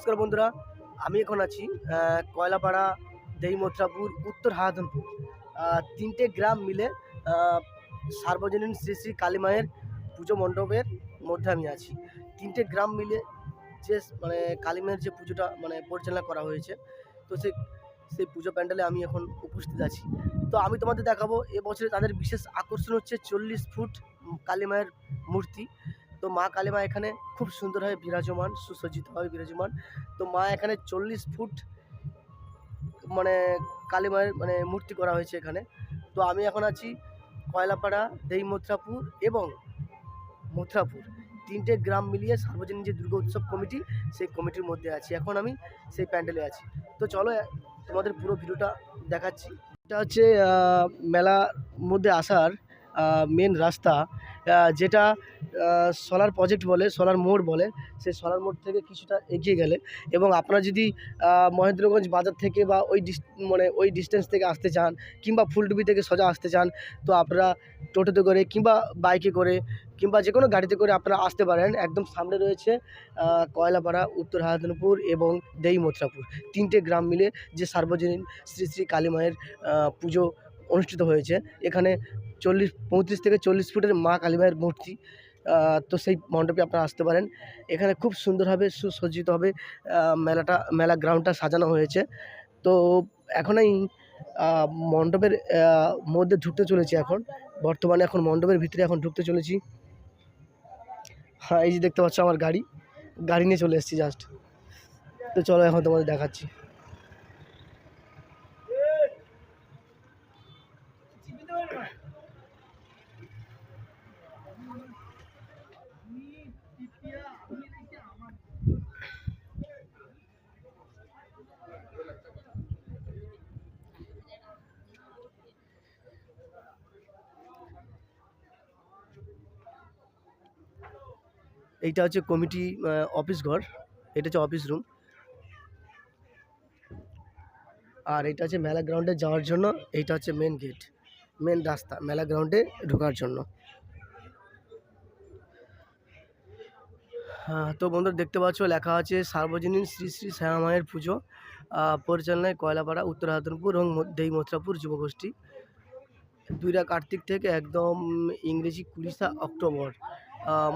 নমস্কার বন্ধুরা, আমি এখন আছি কয়লাপাড়া দেইমথুরাপুর উত্তর হারাধনপুর। তিনটে গ্রাম মিলে সার্বজনীন শ্রী শ্রী কালীমায়ের পুজো মণ্ডপের মধ্যে আমি আছি। তিনটে গ্রাম মিলে যে মানে কালীমায়ের যে পুজোটা মানে পরিচালনা করা হয়েছে, তো সেই সেই পুজো প্যান্ডেলে আমি এখন উপস্থিত আছি। তো আমি তোমাদের দেখাবো, এবছরে তাদের বিশেষ আকর্ষণ হচ্ছে চল্লিশ ফুট কালীমায়ের মূর্তি। তো মা কালীমা এখানে খুব সুন্দরভাবে বিরাজমান, সুসজ্জিতভাবে বিরাজমান। তো মা এখানে চল্লিশ ফুট মানে কালী মায়ের মানে মূর্তি করা হয়েছে এখানে। তো আমি এখন আছি কয়লাপাড়া দেই মথুরাপুর এবং মথুরাপুর। তিনটে গ্রাম মিলিয়ে সার্বজনীন যে দুর্গা উৎসব কমিটি, সেই কমিটির মধ্যে আছি। এখন আমি সেই প্যান্ডেলে আছি। তো চলো, তোমাদের পুরো ভিডিওটা দেখাচ্ছি। এটা হচ্ছে মেলার মধ্যে আসার মেন রাস্তা। যেটা সোলার প্রজেক্ট বলে সোলার মোড় বলে, সেই সোলার মোড় থেকে কিছুটা এগিয়ে গেলে এবং আপনারা যদি মহেন্দ্রগঞ্জ বাজার থেকে বা ওই ডিস মানে ওই ডিস্টেন্স থেকে আসতে চান কিংবা ফুলডুবি থেকে সোজা আসতে চান, তো আপনারা টোটোতে করে কিংবা বাইকে করে কিংবা যে কোনো গাড়িতে করে আপনারা আসতে পারেন। একদম সামনে রয়েছে কয়লাপাড়া, উত্তর হারাধনপুর এবং দেই মথুরাপুর। তিনটে গ্রাম মিলে যে সার্বজনীন শ্রী শ্রী কালী মায়ের পুজো অনুষ্ঠিত হয়েছে। এখানে চল্লিশ, পঁয়ত্রিশ থেকে চল্লিশ ফুটের মা কালী মায়ের মূর্তি তো সেই মণ্ডপে আপনারা আসতে পারেন। এখানে খুব সুন্দরভাবে সুসজ্জিতভাবে মেলাটা, মেলা গ্রাউন্ডটা সাজানো হয়েছে। তো এখন এই মণ্ডপের মধ্যে ঢুকতে চলেছি এখন। বর্তমানে এখন মণ্ডপের ভিতরে এখন ঢুকতে চলেছি। হ্যাঁ এই যে দেখতে পাচ্ছ আমার গাড়ি। গাড়ি নিয়ে চলে এসেছি জাস্ট তো চলো এখন তোমাদের দেখাচ্ছি। এইটা হচ্ছে কমিটি অফিস ঘর, এটা হচ্ছে অফিস রুম। আর এটা হচ্ছে মেলা গ্রাউন্ডে যাওয়ার জন্য, এইটা হচ্ছে মেন গেট মেন রাস্তা, মেলা গ্রাউন্ডে ঢোকার জন্য। হ্যাঁ তো বন্ধুরা দেখতে পাচ্ছ, লেখা আছে, সার্বজনীন শ্রী শ্রী শ্যামামায়ের পুজো পরিচালনায় কয়লাপাড়া, উত্তর হাতনপুর এবং দেই মথুরাপুর যুবগোষ্ঠী দুইটা কার্তিক থেকে একদম ইংরেজি কুড়িশা অক্টোবর।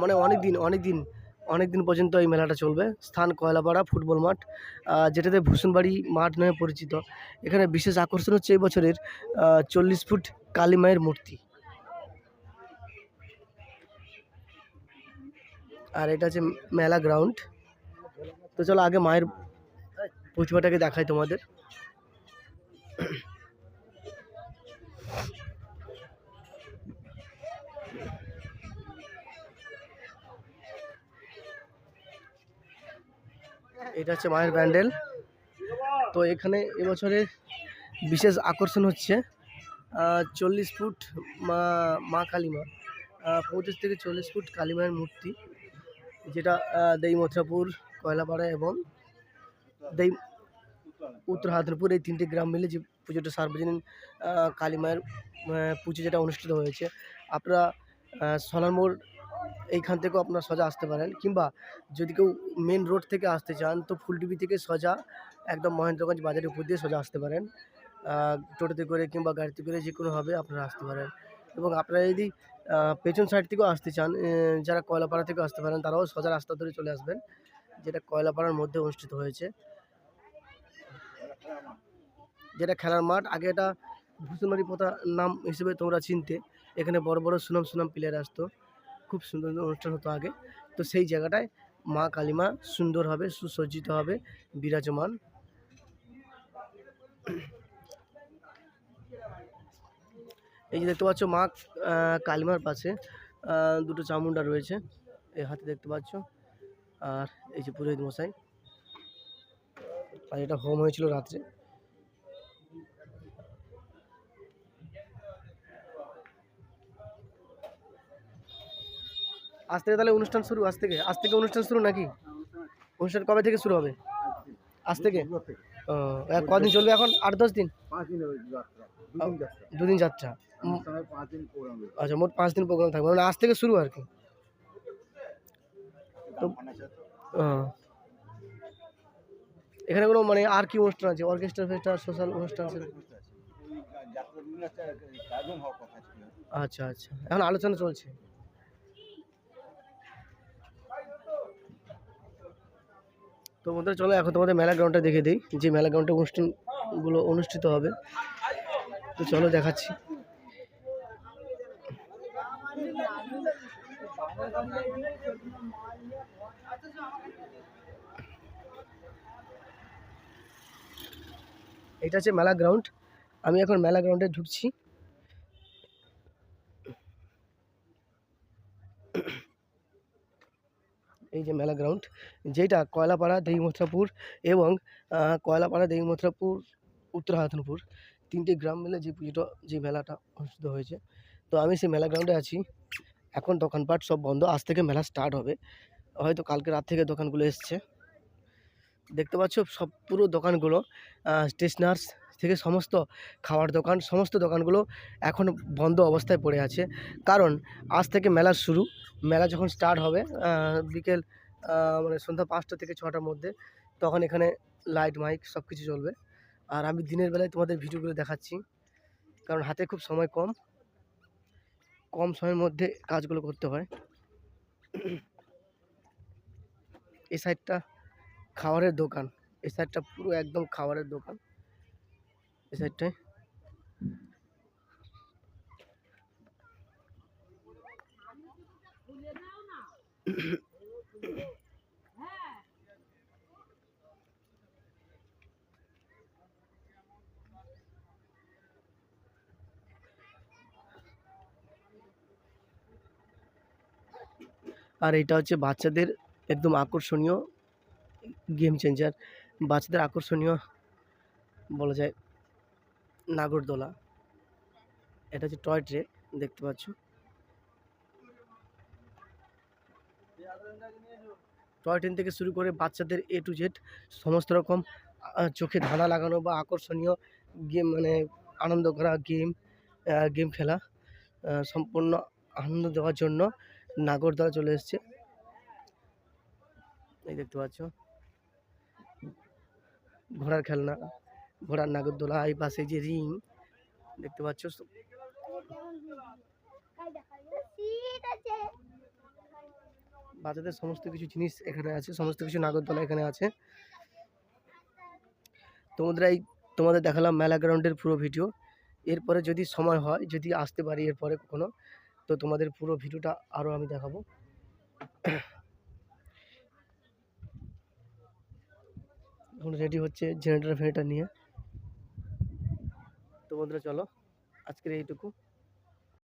মানে অনেক দিন অনেক দিন অনেক দিন পর্যন্ত এই মেলাটা চলবে। স্থান কয়লাপাড়া ফুটবল মাঠ যেটাতে ভূষণবাড়ি মাঠ নামে পরিচিত। এখানে বিশেষ আকর্ষণ হচ্ছে এই বছরের চল্লিশ ফুট কালী মায়ের মূর্তি। আর এটা হচ্ছে মেলা গ্রাউন্ড। তো চলো আগে মায়ের প্রতিমাটাকে দেখাই তোমাদের। এটা হচ্ছে মায়ের প্যান্ডেল তো এখানে এবছরে বিশেষ আকর্ষণ হচ্ছে চল্লিশ ফুট মা মা কালীমা পঁচিশ থেকে চল্লিশ ফুট কালীমায়ের মূর্তি যেটা দেই মথুরাপুর কয়লাপাড়া এবং দেই উত্তর হাতরপুর এই তিনটি গ্রাম মিলে যে পুজোটা সার্বজনীন আহ, কালী মায়ের পুজো যেটা অনুষ্ঠিত হয়েছে। আপনারা সোনার মোড় এইখান থেকেও আপনারা সোজা আসতে পারেন। কিংবা যদি কেউ মেন রোড থেকে আসতে চান, তো ফুলটিভি থেকে সোজা একদম মহেন্দ্রগঞ্জ বাজারের উপর দিয়ে সোজা আসতে পারেন। টোটোতে করে কিংবা গাড়িতে করে যে কোনোভাবে আপনারা আসতে পারেন। এবং আপনারা যদি পেছন সাইড থেকেও আসতে চান যারা কয়লাপাড়া থেকেও আসতে পারেন, তারাও সোজা রাস্তা ধরে চলে আসবেন, যেটা কয়লাপাড়ার মধ্যে অনুষ্ঠিত হয়েছে। যেটা খেলার মাঠ, আগে এটা ভূষণবাড়ি পোতা নাম হিসেবে তোমরা চিনতে, এখানে বড় বড় সুনাম সুনাম প্লেয়ার আসতো। খুব সুন্দর অনুষ্ঠান হতো আগে। তো সেই জায়গাটায় মা কালীমা সুন্দর হবে সুসজ্জিত হবে বিরাজমান। এই যে দেখতে পাচ্ছ মা কালীমার পাশে দুটো চামুন্ডা রয়েছে। এই হাতে দেখতে পাচ্ছ। আর এই যে পুরোহিত মশাই। আর এটা হোম হয়েছিল রাত্রে। আজ থেকে তাহলে অনুষ্ঠান শুরু, আজ থেকে? আজ থেকে অনুষ্ঠান শুরু নাকি? অনুষ্ঠান কবে থেকে শুরু হবে? আজ থেকে? কদিন চলবে এখন? আট, দশ দিন? দুদিন যাত্রা। আচ্ছা মোট পাঁচ দিন প্রোগ্রাম থাকবে। মানে আজ থেকে শুরু আর কি? এখানে কোনো মানে আর কি অনুষ্ঠান আছে? অর্কেস্ট্রা, ফেস্টার, সোশ্যাল অনুষ্ঠান আছে? আচ্ছা আচ্ছা। এখন আলোচনা চলছে। তো বন্ধুরা, চলো এখন তোমাদের মেলা গ্রাউন্ডটা দেখে দিই, যে মেলা গ্রাউন্ডে অনুষ্ঠানগুলো অনুষ্ঠিত হবে। তো চলো দেখাচ্ছি। এটা হচ্ছে মেলা গ্রাউন্ড আমি এখন মেলা গ্রাউন্ডে ঢুকছি। এই যে মেলা গ্রাউন্ড যেটা কয়লাপাড়া দেইমথুরাপুর এবং কয়লাপাড়া দেইমথুরাপুর উত্তর হাতনপুর তিনটে গ্রাম মিলে যে পুজোটা, যে মেলাটা অনুষ্ঠিত হয়েছে। তো আমি সেই মেলা গ্রাউন্ডে আছি। এখন দোকানপাট সব বন্ধ। আজ থেকে মেলা স্টার্ট হবে। হয়তো কালকে রাত থেকে দোকানগুলো এসছে। দেখতে পাচ্ছ সব পুরো দোকানগুলো স্টেশনার্স থেকে সমস্ত খাওয়ার দোকান, সমস্ত দোকানগুলো এখন বন্ধ অবস্থায় পড়ে আছে। কারণ আজ থেকে মেলা শুরু। মেলা যখন স্টার্ট হবে বিকেল মানে সন্ধ্যা পাঁচটা থেকে ছটার মধ্যে, তখন এখানে লাইট মাইক সব কিছু চলবে। আর আমি দিনের বেলায় তোমাদের ভিডিওগুলো দেখাচ্ছি। কারণ হাতে খুব সময় কম। কম সময়ের মধ্যে কাজগুলো করতে হয়। এই সাইডটা খাবারের দোকান। এই সাইডটা পুরো একদম খাবারের দোকান। এই সাইডটায় আর এটা হচ্ছে বাচ্চাদের একদম আকর্ষণীয় গেম চেঞ্জার বাচ্চাদের আকর্ষণীয় বলা যায়। নাগরদোলা। এটা হচ্ছে টয় ট্রেন, দেখতে পাচ্ছ। টয় ট্রেন থেকে শুরু করে বাচ্চাদের এ টু জেড সমস্ত রকম চোখে ধাঁধা লাগানো বা আকর্ষণীয় গেম মানে আনন্দ করা গেম গেম খেলা সম্পূর্ণ আনন্দ দেওয়ার জন্য নাগরদোলা চলে এসছে। এই দেখতে পাচ্ছ। ঘোড়ার খেলনা। ঘোড়ার নাগরদোলা এই পাশে যে রিং, দেখতে পাচ্ছ? বাচ্চাদের সমস্ত কিছু জিনিস এখানে আছে, সমস্ত কিছু নাগরদোলা এখানে আছে। তোমাদের এই, তোমাদের দেখালাম মেলা গ্রাউন্ডের পুরো ভিডিও। এরপরে যদি সময় হয়, যদি আসতে পারি এরপরে কখনো, তো তোমাদের পুরো ভিডিওটা আরও আমি দেখাবো। এখন রেডি হচ্ছে জেনারেটার ফেনারেটার নিয়ে। তো বন্ধুরা চলো আজকের এইটুকু।